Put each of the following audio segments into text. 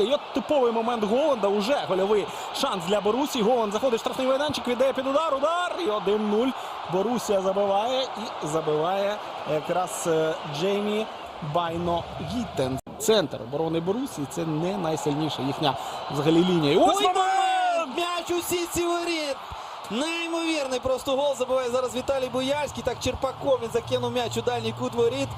Борусія. І от типовий момент Голланда. Уже гольовий шанс для Борусії. Голланд заходить в штрафний майданчик, віддає під удар. Удар і 1-0. Борусія забиває і забиває якраз е, Джеймі Байно Гіттен. Центр оборони Борусії це не найсильніша їхня взагалі лінія. І ось момент! М'яч у сітці воріт. Неймовірний просто гол забиває зараз Віталій Боярський. Так Черпаков він закинув м'яч у дальній кут воріт.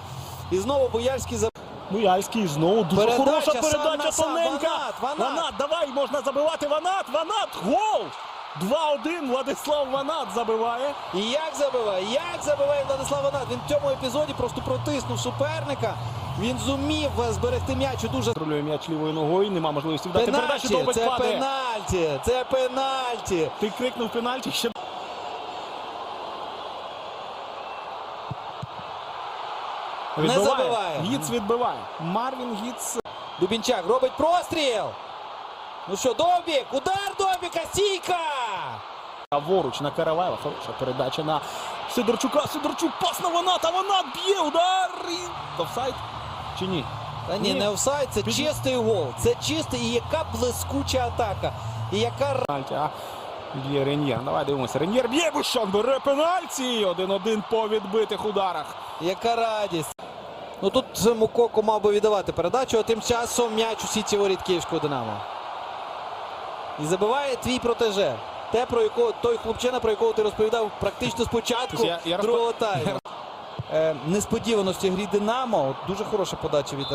І знову Боярський забив. Буяльський знову дуже Передача хороша передача сам. тоненька. Ванат, Ванат. давай можна забивати. Ванат, Ванат, гол! 2-1. Владислав Ванат забиває. І як забиває? Як забиває Владислав Ванат? Він в цьому епізоді просто протиснув суперника. Він зумів зберегти м'яч дуже Контролює м'яч лівою ногою. Нема можливості вдати передачу. Це падає. пенальті. Це пенальті. Ти крикнув пенальті. Ще Не забиває. Гіц відбиває. Марвін Гіц. Дубінчак робить простріл. Ну що, Довбік, удар Довбіка, стійка! Праворуч на Караваєва. Хороша передача на Сидорчука. Сидорчук пас на Ваната. Ванат б'є удар. І... Офсайд чи ні? Та ні, Ні. не офсайд, це Під- чистий гол. Це чистий і яка блискуча атака. І яка а б'є Реньєр. Давай дивимося. Реньєр б'є Бушан, бере пенальті. 1-1 по відбитих ударах. яка радість. Ну тут Мукоко мав би віддавати передачу, а тим часом м'яч у сіті воріт Київського Динамо. І забиває твій протеже. Те, про якого той хлопчина, про якого ти розповідав практично спочатку Я- я другого другого тайму. Е, несподіваності грі Динамо. Дуже хороша подача від